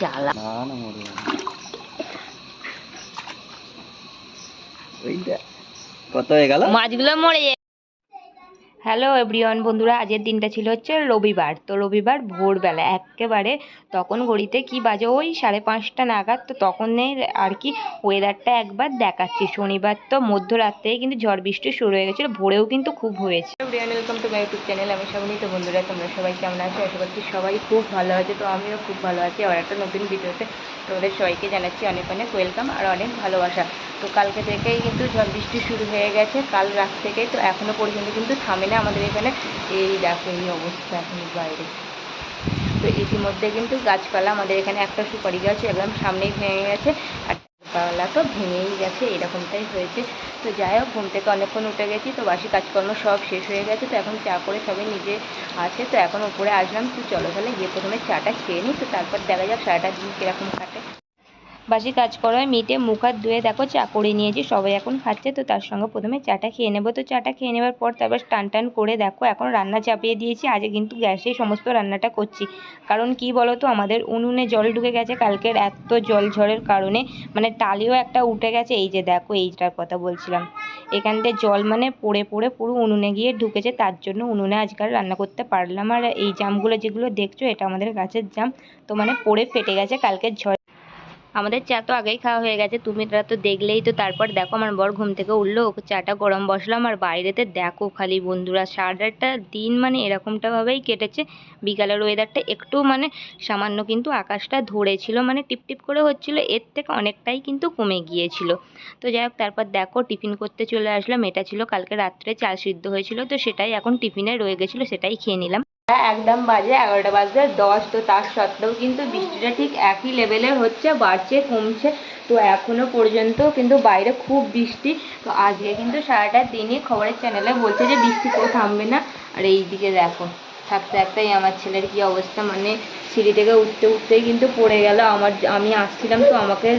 জ্বালা না না মরে ওইটা। কত হয়ে গেল? মাছগুলো মরে হ্যালো এভরিওয়ান বন্ধুরা আজের দিনটা ছিল হচ্ছে রবিবার। তো রবিবার ভোরবেলা, একেবারে তখন ঘড়িতে কি বাজে? ওই সাড়ে পাঁচটা নাগাদ তো তখনের আর কি ওয়েদারটা একবার দেখাচ্ছি। শনিবার তো মধ্যরাত্রে কিন্তু ঝড় বৃষ্টি শুরু হয়ে গেছিল, ভোরেও কিন্তু খুব হয়েছে। Everyone welcome to my YouTube channel আমি সবাই তো বন্ধুরা, তোমরা সবাই কেমন আছো? আশা করছি সবাই খুব ভালো আছে। তো আমিও খুব ভালো আছি। আবার একটা নতুন ভিডিওতে তোমাদের সবাইকে জানাচ্ছি অনেক অনেক ওয়েলকাম আর অনেক ভালোবাসা। তো কালকে থেকেই কিন্তু ঝড় বৃষ্টি শুরু হয়ে গেছে। কাল রাত থেকেই তো এখনও পর্যন্ত কিন্তু থামে না। আমাদের এখানে এই দেখো, এই অবস্থা এখন বাইরে। তো ইতিমধ্যে কিন্তু গাছপালা আমাদের এখানে একটা সুপারি গাছ একদম সামনেই ভেঙে গেছে আর গাছপালা তো ভেঙেই গেছে, এরকমটাই হয়েছে। তো যাই হোক, ঘুম থেকে অনেকক্ষণ উঠে গেছি, তো বাসি কাজকর্ম সব শেষ হয়ে গেছে, তো এখন চা করে সবাই নিজে আছে, তো এখন উপরে আসলাম। তো চলো তাহলে গিয়ে প্রথমে চাটা খেয়ে নিই, তো তারপর দেখা যাক সারাটা দিন কীরকম কাটে। বাসি কাজ করায় মিটে মুখ হাত ধুয়ে দেখো, চা করে নিয়েছি, সবাই এখন খাচ্ছে, তো তার সঙ্গে প্রথমে চাটা খেয়ে নেব, তো চাটা খেয়ে নেবার পর তারপর টান টান করে দেখো, এখন রান্না চাপিয়ে দিয়েছি আজকে কিন্তু গ্যাসেই সমস্ত রান্নাটা করছি। কারণ কি বলো তো আমাদের উনুনে জল ঢুকে গেছে, কালকের এত জল ঝড়ের কারণে মানে টালিও একটা উঠে গেছে, এই যে দেখো, এইটার কথা বলছিলাম। এখান থেকে জল মানে পড়ে পড়ে পুরো উনুনে গিয়ে ঢুকেছে, তার জন্য উনুনে আজকাল রান্না করতে পারলাম, আর এই জামগুলো যেগুলো দেখছ, এটা আমাদের গাছের জাম, তো মানে পড়ে ফেটে গেছে, কালকের ঝড় আমাদের চা তো আগেই খাওয়া হয়ে গেছে, তুমি তো দেখলেই তো। তারপর দেখো আমার বর ঘুম থেকে উঠল ওকে চাটা গরম বসলাম, আর বাইরেতে দেখো খালি বন্ধুরা, সারাটা দিন মানে এরকমটাভাবেই কেটেছে। বিকালের ওয়েদারটা একটু মানে সামান্য কিন্তু আকাশটা ধরেছিল মানে টিপ টিপ করে হচ্ছিল, এর থেকে অনেকটাই কিন্তু কমে গিয়েছিল। তো যাই হোক, তারপর দেখো টিফিন করতে চলে আসলাম, এটা ছিল কালকে রাত্রে চাল সিদ্ধ হয়েছিল, তো সেটাই এখন টিফিনে রয়ে গেছিল, সেটাই খেয়ে নিলাম। একদম বাজে এগারোটা বাজে দশ তো তার সত্ত্বেও কিন্তু বৃষ্টিটা ঠিক একই লেভেলের হচ্ছে, বাড়ছে, কমছে, তো এখনও পর্যন্ত কিন্তু বাইরে খুব বৃষ্টি, তো আজকে কিন্তু সারাটা দিনই খবরের চ্যানেলে বলছে যে বৃষ্টি কেউ থামবে না, আর এই দিকে দেখো, থাকতে থাকতেই আমার ছেলের কি অবস্থা মানে সিঁড়ি থেকে উঠতে উঠতেই কিন্তু পড়ে গেল, আমার আমি আসছিলাম তো আমাকে,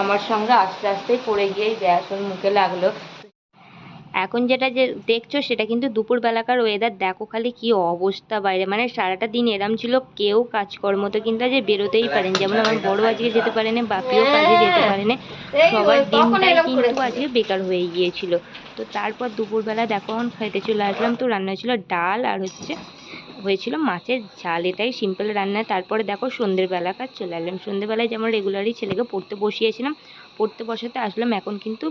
আমার সঙ্গে আস্তে আস্তে পড়ে গিয়েই গ্যাস ওর মুখে লাগল এখন যেটা যে দেখছ সেটা কিন্তু দুপুরবেলাকার ওয়েদার দেখো খালি কি অবস্থা বাইরে। মানে সারাটা দিন এরম ছিল কেউ কাজকর্ম তো কিন্তু আজ বেরোতেই পারেন। যেমন আমার বড় আজকে যেতে পারে না বাপিও কাজে যেতে পারে না সবার দিনটাই কিন্তু আজকে বেকার হয়ে গিয়েছিল। তো তারপর দুপুরবেলা দেখো এখন খেতে চলে আসলাম। তো রান্না হয়েছিল ডাল আর হচ্ছে হয়েছিল মাছের ঝাল। এটাই সিম্পল রান্না। তারপরে দেখো সন্ধ্যের বেলাকার চলে এলাম। সন্ধ্যেবেলায় যেমন রেগুলারই ছেলেকে পড়তে বসিয়েছিলাম পড়তে বসাতে আসলাম। এখন কিন্তু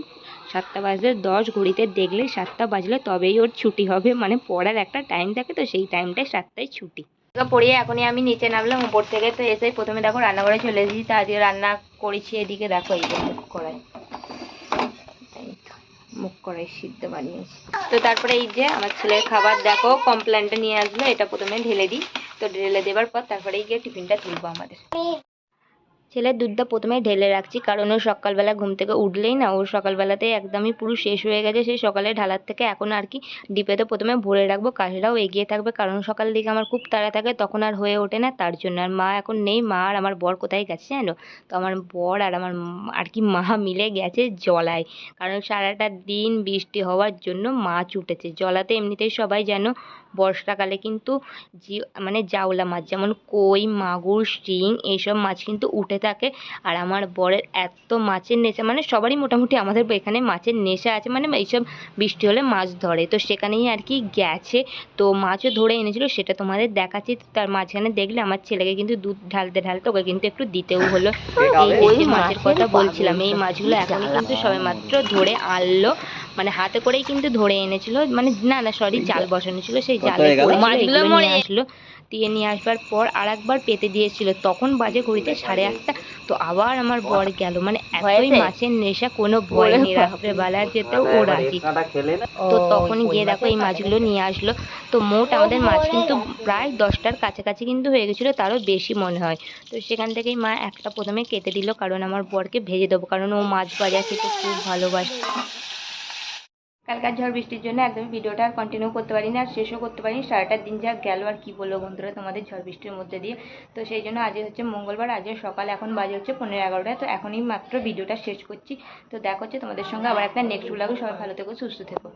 সাতটা বাজলে, দশ ঘড়িতে দেখলে সাতটা বাজলে তবেই ওর ছুটি হবে। মানে পড়ার একটা টাইম থাকে তো, সেই টাইমটায় সাতটায় ছুটি। পড়িয়ে এখনই আমি নিচে নামলাম, উপর থেকে তো এসে প্রথমে দেখো রান্নাঘরে চলে এসেছি, তা আজকে রান্না করেছি এদিকে দেখো, এই মুখ করাই মুখ কড়াই সিদ্ধ বানিয়েছি। তো তারপরে এই যে আমার ছেলের খাবার দেখো কমপ্লেনটা নিয়ে আসলো, এটা প্রথমে ঢেলে দিই। তো ঢেলে দেওয়ার পর তারপরে গিয়ে টিফিনটা তুলবো আমাদের। ছেলের দুধটা প্রথমে ঢেলে রাখছি, কারণ ও সকালবেলা ঘুম থেকে উঠলেই না, ওর সকালবেলাতে একদমই পুরো শেষ হয়ে গেছে, সেই সকালে ঢালার থেকে এখন আর কি ডিপেতে প্রথমে ভরে রাখব, কাজটাও এগিয়ে থাকবে, কারণ সকাল দিকে আমার খুব তাড়া থাকে, তখন আর হয়ে ওঠে না, তার জন্য। আর মা এখন নেই, মা আর আমার বর কোথায় গেছে জানো? তো আমার বর আর আমার আর কি মা মিলে গেছে জলায়, কারণ সারাটা দিন বৃষ্টি হওয়ার জন্য মাছ উঠেছে জলাতে এমনিতেই সবাই জানো বর্ষাকালে কিন্তু মানে জাউলা মাছ, যেমন কই, মাগুর, শিং, এইসব মাছ কিন্তু উঠে থাকে। আর আমার বরের এত মাছের নেশা মানে সবারই মোটামুটি আমাদের এখানে মাছের নেশা আছে মানে এইসব বৃষ্টি হলে মাছ ধরে। তো সেখানেই আর কি গেছে। তো মাছও ধরে এনেছিল সেটা তোমাদের দেখাচ্ছি। তার মাঝখানে দেখলে আমার ছেলেকে কিন্তু দুধ ঢালতে ঢালতে ওকে কিন্তু একটু দিতেও হলো। এই যে মাছের কথা বলছিলাম এই মাছগুলো এখনই কিন্তু সবে মাত্র ধরে আনলো। মানে হাতে করেই কিন্তু ধরে এনেছিল। মানে না না সরি জাল বসানো ছিল সেই জালে করে মাছগুলো নিয়ে আসলো। দিয়ে নিয়ে আসবার পর আর একবার পেতে দিয়েছিল। তখন বাজে ঘড়িতে সাড়ে আটটা। তো আবার আমার বর গেল। মানে এতই মাছের নেশা কোনো ভয় নেই। রাত্রেবেলা যেতেও ও রাজি। তো তখন গিয়ে দেখো এই মাছগুলো নিয়ে আসলো। তো মোট আমাদের মাছ কিন্তু প্রায় দশটার কাছাকাছি কিন্তু হয়ে গেছিল তারও বেশি মনে হয়। তো সেখান থেকেই মা একটা প্রথমে কেটে দিল কারণ আমার বরকে ভেজে দেবো কারণ ও মাছ ভাজা খেতে খুব ভালোবাসে। কালকার ঝড় বৃষ্টির জন্য একদমই ভিডিওটা আর কন্টিনিউ করতে পারিনি আর শেষও করতে পারিনি। সারাটা দিন যা গেল আর কি বলব বন্ধুরা তোমাদের ঝড় বৃষ্টির মধ্যে দিয়ে। তো সেই জন্য আজ হচ্ছে মঙ্গলবার আজকে সকাল, এখন বাজে হচ্ছে পনেরো এগারোটায়। তো এখনই মাত্র ভিডিওটা শেষ করছি। তো দেখা হচ্ছে তোমাদের সঙ্গে আবার একটা নেক্সট ব্লগে সবাই ভালো থেকো, সুস্থ থেকো।